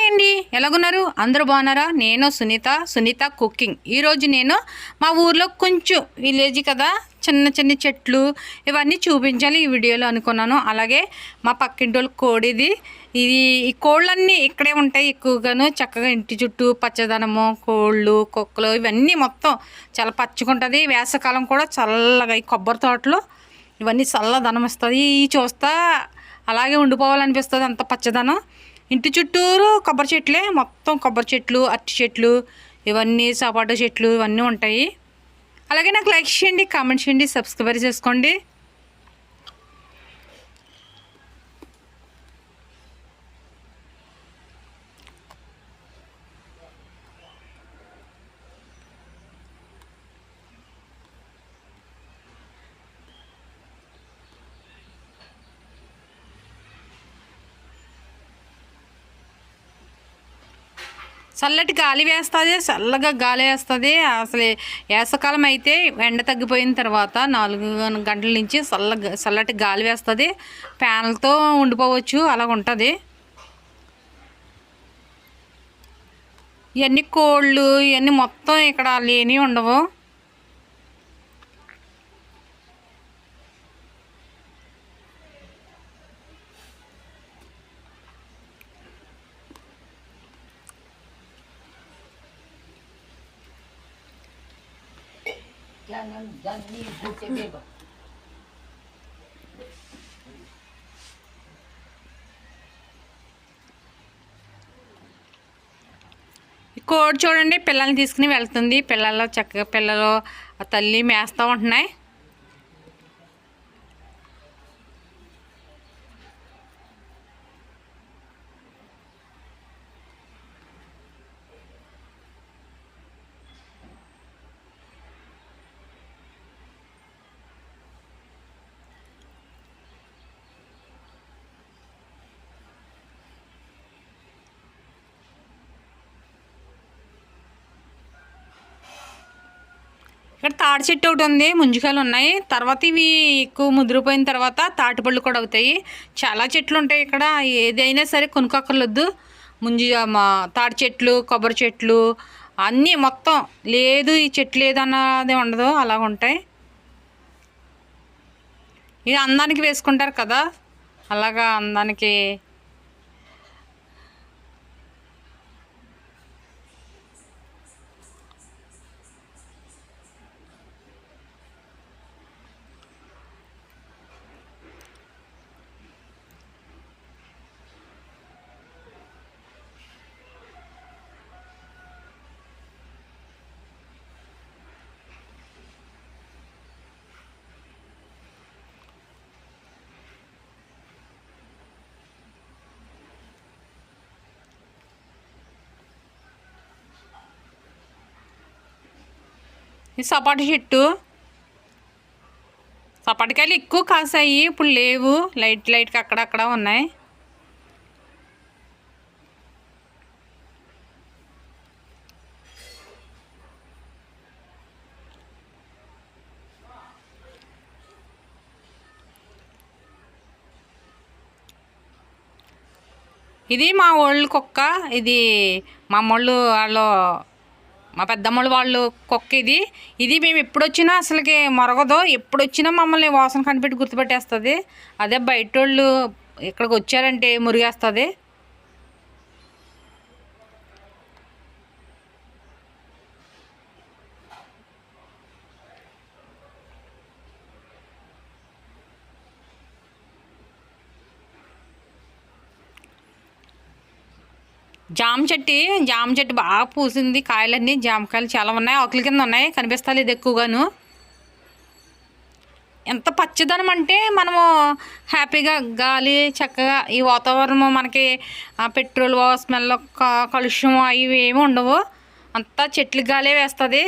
Hi అండి ఎలాగున్నారు? అందరూ బాగున్నారా? నేను సునీత సునీత కుకింగ్. ఈరోజు నేను మా ఊర్లో కొంచెం విలేజ్ కదా చిన్న చిన్న చెట్లు ఇవన్నీ చూపించాలి ఈ వీడియోలో అనుకున్నాను. అలాగే మా పక్కింటి కోడిది. ఇది ఈ కోళ్ళన్నీ ఇక్కడే ఉంటాయి ఎక్కువగాను. చక్కగా ఇంటి చుట్టూ పచ్చదనము కోళ్ళు కుక్కలు ఇవన్నీ మొత్తం చాలా పచ్చుకుంటుంది వేసవకాలం కూడా చల్లగా ఈ కొబ్బరి తోటలు ఇవన్నీ చల్లదనం ఇస్తుంది. ఈ చూస్తా అలాగే ఉండిపోవాలనిపిస్తుంది అంత పచ్చదనం. ఇంటి చుట్టూరు కొబ్బరి చెట్లే మొత్తం కొబ్బరి చెట్లు అరటి చెట్లు ఇవన్నీ సపోటా చెట్లు ఇవన్నీ ఉంటాయి. అలాగే నాకు లైక్ చేయండి కామెంట్ చేయండి సబ్స్క్రైబ్ చేసుకోండి. చల్లటి గాలి వేస్తుంది చల్లగా గాలి వేస్తుంది. అసలు వేసవకాలం అయితే ఎండ తగ్గిపోయిన తర్వాత నాలుగు గంటల నుంచి చల్ల చల్లటి గాలి వేస్తుంది. ఫ్యాన్లతో ఉండిపోవచ్చు అలా ఉంటుంది. ఇవన్నీ కోళ్ళు ఇవన్నీ మొత్తం ఇక్కడ లేని ఉండవు. Jangan jangan buce కోడి చూడండి పిల్లల్ని తీసుకుని వెళ్తుంది. పిల్లలు చక్కగా పిల్లలు ఆ తల్లి మేస్తూ ఉంటున్నాయి. ఇక్కడ తాటి చెట్టు ఒకటి ఉంది ముంజికాయలు ఉన్నాయి. తర్వాత ఇవి ఎక్కువ ముదిరిపోయిన తర్వాత తాటిపళ్ళు కూడా అవుతాయి. చాలా చెట్లు ఉంటాయి ఇక్కడ. ఏదైనా సరే కొనుక్కోక్కర్లొద్దు ముంజి మా తాటి చెట్లు కొబ్బరి చెట్లు అన్నీ మొత్తం లేదు ఈ చెట్లు లేదన్నది ఉండదు. అలాగ ఉంటాయి. ఇది అందానికి వేసుకుంటారు కదా. అలాగా అందానికి ఈ సపాటు చెట్టు సపాటికాయలు ఎక్కువ కాసాయి ఇప్పుడు లేవు. లైట్ లైట్గా అక్కడక్కడ ఉన్నాయి. ఇది మా వాళ్ళు కుక్క. ఇది మా అమ్మోళ్ళు వాళ్ళు మా పెద్దమ్మలు వాళ్ళు కుక్క ఇది. ఇది మేము ఎప్పుడొచ్చినా అసలుకి మరగదు. ఎప్పుడొచ్చినా మమ్మల్ని వాసన కనిపెట్టి గుర్తుపెట్టేస్తుంది. అదే బయట వాళ్ళు ఇక్కడికి వచ్చారంటే మురిగేస్తుంది. జామ చెట్టు జామ చెట్టు బాగా పూసింది. కాయలన్నీ జామకాయలు చాలా ఉన్నాయి. ఆకుల కింద ఉన్నాయి. కనిపిస్తలేదు ఇది ఎక్కువగాను. ఎంత పచ్చదనం అంటే మనము హ్యాపీగా గాలి చక్కగా ఈ వాతావరణం మనకి పెట్రోల్ స్మెల్ కాలుష్యం అవి ఏమి ఉండవు. అంతా చెట్లు గాలే వేస్తుంది.